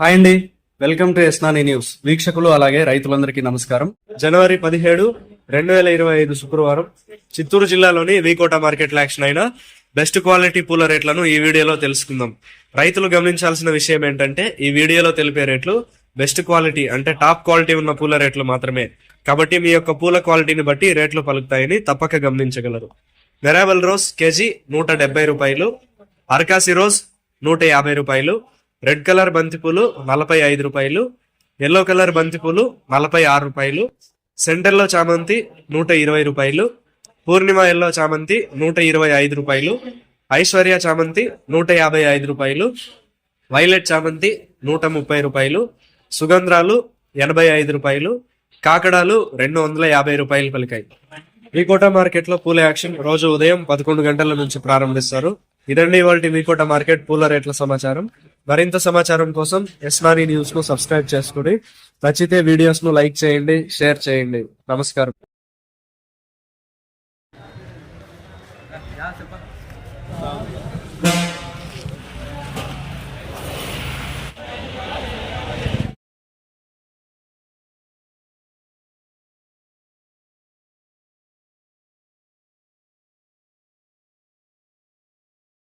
Hi అండి. Welcome to ఎస్నాని news. వీక్షకులు అలాగే రైతులందరికీ నమస్కారం. జనవరి పదిహేడు రెండు వేల ఇరవై ఐదు శుక్రవారం చిత్తూరు జిల్లాలోని వీకోట మార్కెట్ యాక్షన్ అయిన బెస్ట్ క్వాలిటీ పూల రేట్లను ఈ వీడియోలో తెలుసుకుందాం. రైతులు గమనించాల్సిన విషయం ఏంటంటే ఈ వీడియోలో తెలిపే రేట్లు బెస్ట్ క్వాలిటీ అంటే టాప్ క్వాలిటీ ఉన్న పూల రేట్లు మాత్రమే. కాబట్టి మీ యొక్క పూల క్వాలిటీని బట్టి రేట్లు పలుకుతాయని తప్పక గమనించగలరు. వెరాబల్ రోజ్ కేజీ నూట డెబ్బై రూపాయలు అర్కాసి రోజ్ నూట యాభై రూపాయలు రెడ్ కలర్ బంతిపూలు నలభై ఐదు రూపాయలు ఎల్లో కలర్ బంతిపూలు నలభై ఆరు రూపాయలు సెంటర్లో చామంతి నూట ఇరవై రూపాయలు పూర్ణిమ ఎల్లో చామంతి నూట ఇరవై ఐదు రూపాయలు ఐశ్వర్య చామంతి నూట యాభై ఐదు రూపాయలు వైలెట్ చామంతి నూట ముప్పై రూపాయలు సుగంధ్రాలు ఎనభై ఐదు రూపాయలు కాకడాలు రెండు వందల యాభై రూపాయలు పలికాయి. వికోట మార్కెట్లో పూల యాక్షన్ రోజు ఉదయం పదకొండు గంటల నుంచి ప్రారంభిస్తారు. ఇదండి ఇవాళ వికోట మార్కెట్ పూల రేట్ల సమాచారం. మరింత సమాచారం కోసం ఎస్మాని న్యూస్ను సబ్స్క్రైబ్ చేసుకుని నచ్చితే వీడియోస్ను లైక్ చేయండి షేర్ చేయండి. నమస్కారం. Yeah,